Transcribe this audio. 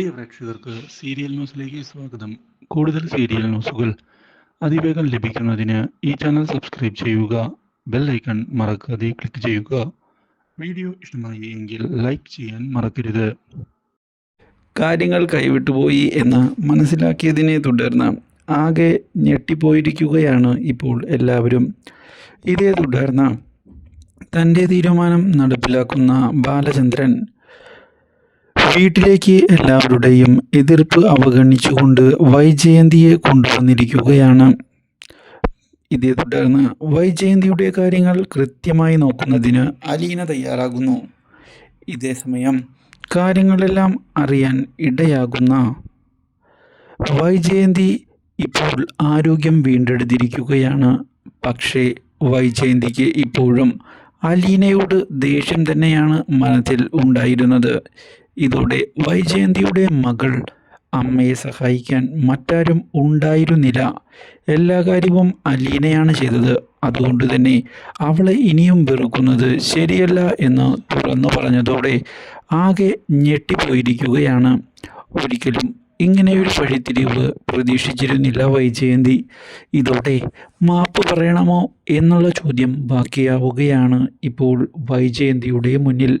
പ്രിയ പ്രേക്ഷകർക്ക് സീരിയൽ ന്യൂസിലേക്ക് സ്വാഗതം. കൂടുതൽ സീരിയൽ ന്യൂസുകൾ അതിവേഗം ലഭിക്കുന്നതിന് ഈ ചാനൽ സബ്സ്ക്രൈബ് ചെയ്യുക ബെൽ ഐക്കൺ മറക്കാതെ ക്ലിക്ക് ചെയ്യുക. വീഡിയോ ഇഷ്ടമായി എങ്കിൽ ലൈക്ക് ചെയ്യാൻ മറക്കരുത്. കാര്യങ്ങൾ കൈവിട്ടുപോയി എന്ന് മനസ്സിലാക്കിയതിനെ തുടർന്ന് ആകെ ഞെട്ടിപ്പോയിരിക്കുകയാണ് ഇപ്പോൾ എല്ലാവരും. ഇതേ തുടർന്ന് തന്റെ തീരുമാനം നടപ്പിലാക്കുന്ന ബാലചന്ദ്രൻ വീട്ടിലേക്ക് എല്ലാവരുടെയും എതിർപ്പ് അവഗണിച്ചുകൊണ്ട് വൈജയന്തിയെ കൊണ്ടുവന്നിരിക്കുകയാണ്. ഇതേ തുടർന്ന് വൈജയന്തിയുടെ കാര്യങ്ങൾ കൃത്യമായി നോക്കുന്നതിന് അലീന തയ്യാറാകുന്നു. ഇതേ സമയം കാര്യങ്ങളെല്ലാം അറിയാൻ ഇടയാകുന്ന വൈജയന്തി ഇപ്പോൾ ആരോഗ്യം വീണ്ടെടുത്തിരിക്കുകയാണ്. പക്ഷേ വൈജയന്തിക്ക് ഇപ്പോഴും അലീനയോട് ദേഷ്യം തന്നെയാണ് മനസ്സിൽ ഉണ്ടായിരുന്നത്. ഇതോടെ വൈജയന്തിയുടെ മകൾ അമ്മയെ സഹായിക്കാൻ മറ്റാരും ഉണ്ടായിരുന്നില്ല. എല്ലാ കാര്യവും അലീനയാണ് ചെയ്തത്. അതുകൊണ്ട് തന്നെ അവളെ ഇനിയും വെറുക്കുന്നത് ശരിയല്ല എന്ന് തുറന്നു പറഞ്ഞതോടെ ആകെ ഞെട്ടിപ്പോയിരിക്കുകയാണ്. ഒരിക്കലും ഇങ്ങനെയൊരു വഴിത്തിരിവ് പ്രതീക്ഷിച്ചിരുന്നില്ല വൈജയന്തി. ഇതോടെ മാപ്പ് പറയണമോ എന്നുള്ള ചോദ്യം ബാക്കിയാവുകയാണ് ഇപ്പോൾ വൈജയന്തിയുടെ മുന്നിൽ.